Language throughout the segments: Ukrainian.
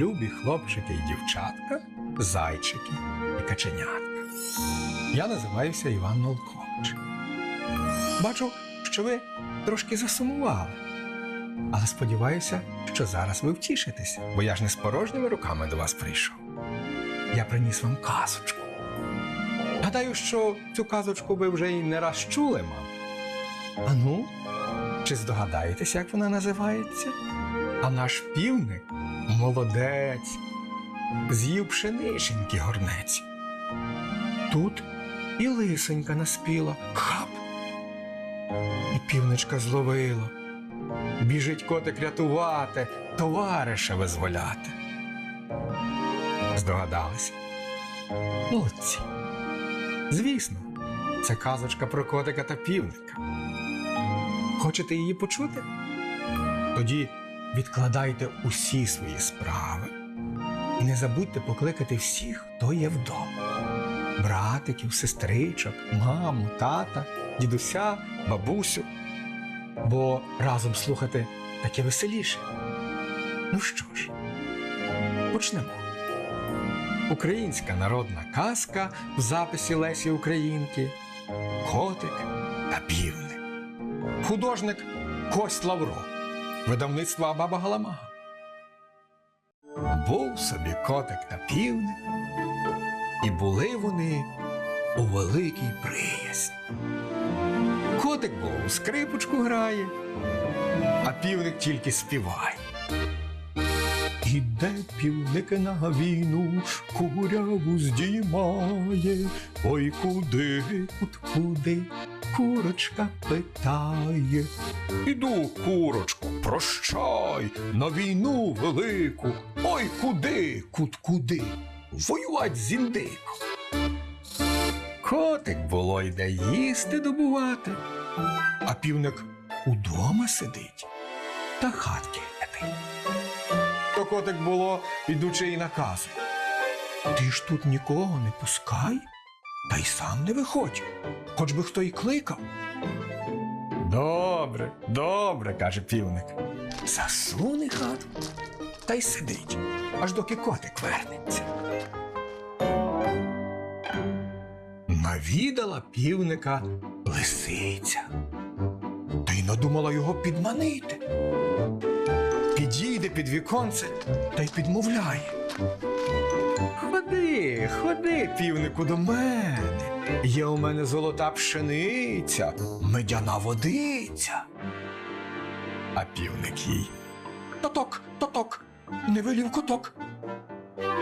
Любі хлопчики і дівчатка, зайчики і каченятка. Я називаюся Іван Молкович. Бачу, що ви трошки засумували. Але сподіваюся, що зараз ви втішитеся, бо я ж не з порожніми руками до вас прийшов. Я приніс вам казочку. Гадаю, що цю казочку ви вже й не раз чули, мам. Ану, чи здогадаєтеся, як вона називається? А наш півник молодець, з'їв пшениченьки горнець. Тут і лисенька наспіла, хап. І півничка зловила. Біжить котик рятувати, товариша визволяти. Здогадалися? Молодці. Звісно, це казочка про котика та півника. Хочете її почути? Тоді відкладайте усі свої справи і не забудьте покликати всіх, хто є вдома: братиків, сестричок, маму, тата, дідуся, бабусю. Бо разом слухати таке веселіше. Ну що ж, почнемо. Українська народна казка в записі Лесі Українки Котик та півник. Художник Кость Лавро. Видавництво Баба Галамага. Був собі котик та півник, і були вони у великій приязні. Котик був у скрипочку грає, а півник тільки співає. Іде півник на війну, куряву здіймає, ой куди, от куди, курочка питає. Іду, курочку, прощай, на війну велику. Ой куди, кут куди, воювать з індиком. Котик було йде їсти добувати, а півник удома сидить та хатки То котик було, ідучи і наказує. Ти ж тут нікого не пускай, та й сам не виходь, хоч би хто й кликав. Добре, добре, каже півник. Засуне хатку та й сидить, аж доки котик вернеться. Навідала півника лисиця, та й надумала його підманити. Підійде під віконце та й підмовляє. Ходи, ходи, півнику, до мене. Є у мене золота пшениця, медяна водиця. А півник їй. Тоток, тоток, не велів коток.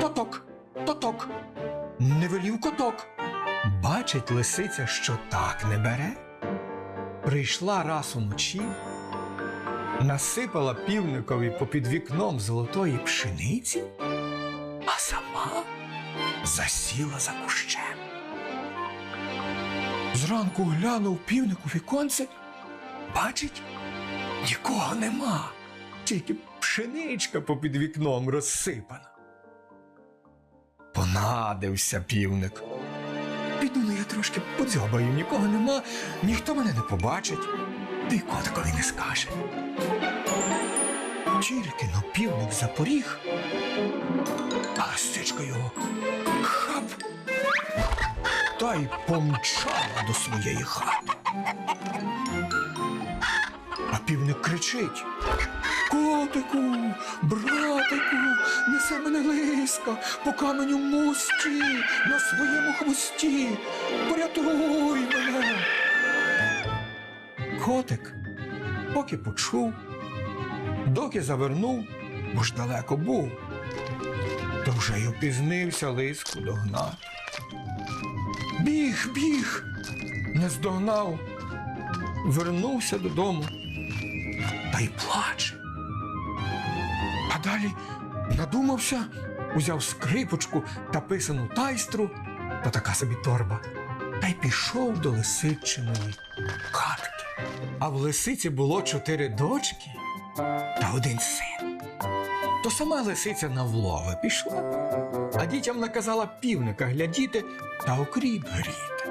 Тоток, тоток, не велів коток. Бачить лисиця, що так не бере. Прийшла раз уночі, насипала півникові попід вікном золотої пшениці, а сама засіла за кущем. Зранку глянув півник у віконце, бачить, нікого нема, тільки пшеничка попід вікном розсипана. Понадився півник. Піду ну я трошки подзьобаю, нікого нема, ніхто мене не побачить, та й котикові не скаже. Тільки но півник запоріг, а лисичка його хап та й помчала до своєї хати. А півник кричить. Котику, братику, неси мене лиска по каменю мості на своєму хвості. Порятуй мене. Котик, поки почув, доки завернув, бо ж далеко був, то вже й опізнився лиску догнати. Біг, біг, не здогнав, вернувся додому та й плаче. А далі надумався, узяв скрипочку та писану тайстру, та така собі торба, та й пішов до лисичиної хатки. А в лисиці було чотири дочки та один син. То сама лисиця на влови пішла, а дітям наказала півника глядіти та окріп гріти.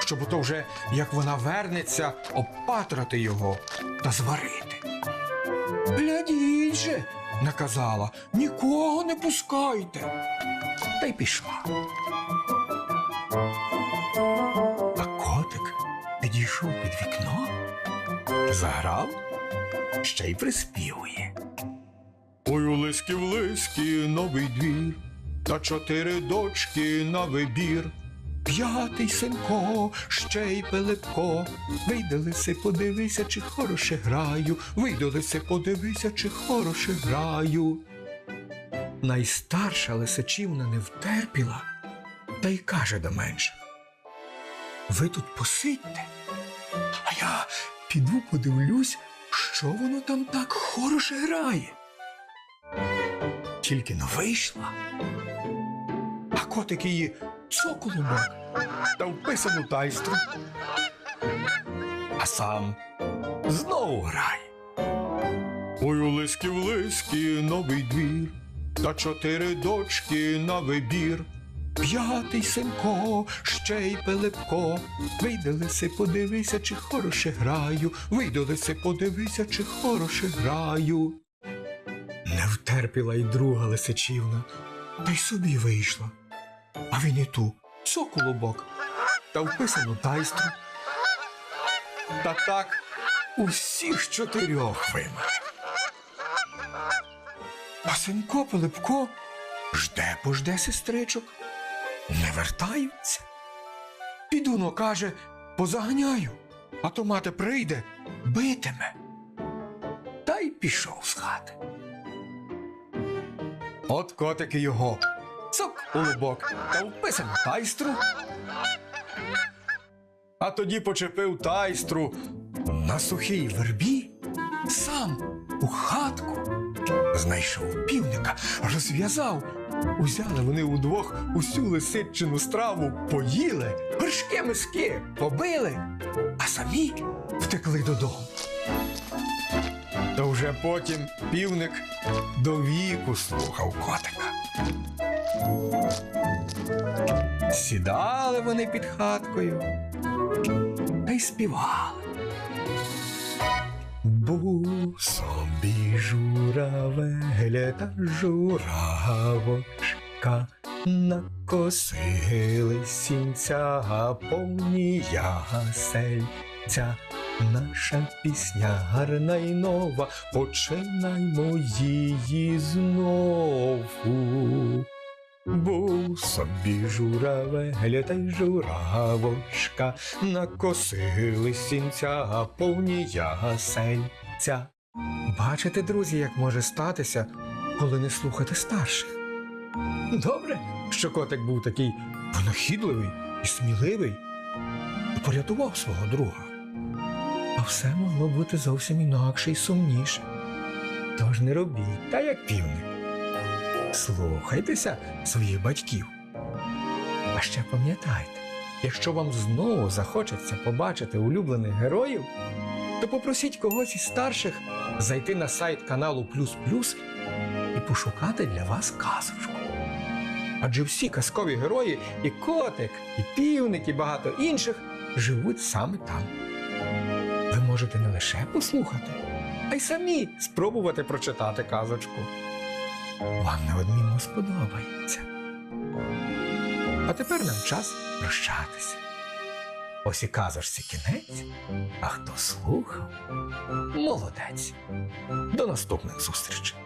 Щоб ото вже, як вона вернеться, опатрати його та зварити. Глядіть же, наказала, нікого не пускайте. Та й пішла. А під вікно, заграв, ще й приспівує. Ой, у лиски в лиски новий двір, та чотири дочки на вибір. П'ятий синко, ще й Пилипко. Вийди лиси, подивися, чи хороше граю. Вийди лиси, подивися, чи хороше граю. Найстарша лисичівна не втерпіла та й каже до менших. Ви тут посидьте, а я піду подивлюсь, що воно там так хороше грає. Тільки но вийшла, а котик її цоколубок та вписану тайстру. А сам знову грає. Ой, у лиски в лиски новий двір, та чотири дочки на вибір. П'ятий синко, ще й Пилипко. Вийди лиси, подивися, чи хороше граю. Вийди лиси, подивися, чи хороше граю. Не втерпіла й друга лисичівна, та й собі вийшла. А він і ту соколобок та вписану тайстру. Та так усіх чотирьох вимер. А синко Пилипко жде пожде сестричок, не вертаються. Піду, но каже, позаганяю, а то мати прийде, битиме. Та й пішов з хати. От котики його. Цок у лубок та вписану тайстру. А тоді почепив тайстру на сухій вербі, сам у хатку. Знайшов півника, розв'язав. Узяли вони удвох усю лисичину страву, поїли, горшки миски побили, а самі втекли додому. Та вже потім півник до віку слухав котика. Сідали вони під хаткою та й співали. Був собі журавель та журавочка, накосили сінця повні ясельця. Наша пісня гарна й нова, починаймо її знову. Був собі журавель та й журавочка, накосили сінця повні ясельця. Бачите, друзі, як може статися, коли не слухати старших. Добре, що котик був такий винахідливий і сміливий і порятував свого друга. А все могло бути зовсім інакше і сумніше. Тож не робіть, та як півник. Слухайтеся своїх батьків. А ще пам'ятайте, якщо вам знову захочеться побачити улюблених героїв, то попросіть когось із старших зайти на сайт каналу Плюс Плюс і пошукати для вас казочку. Адже всі казкові герої, і котик, і півник, і багато інших живуть саме там. Ви можете не лише послухати, а й самі спробувати прочитати казочку. Вам неодмінно сподобається. А тепер нам час прощатися. Ось і казочці кінець, а хто слухав, молодець. До наступних зустрічей.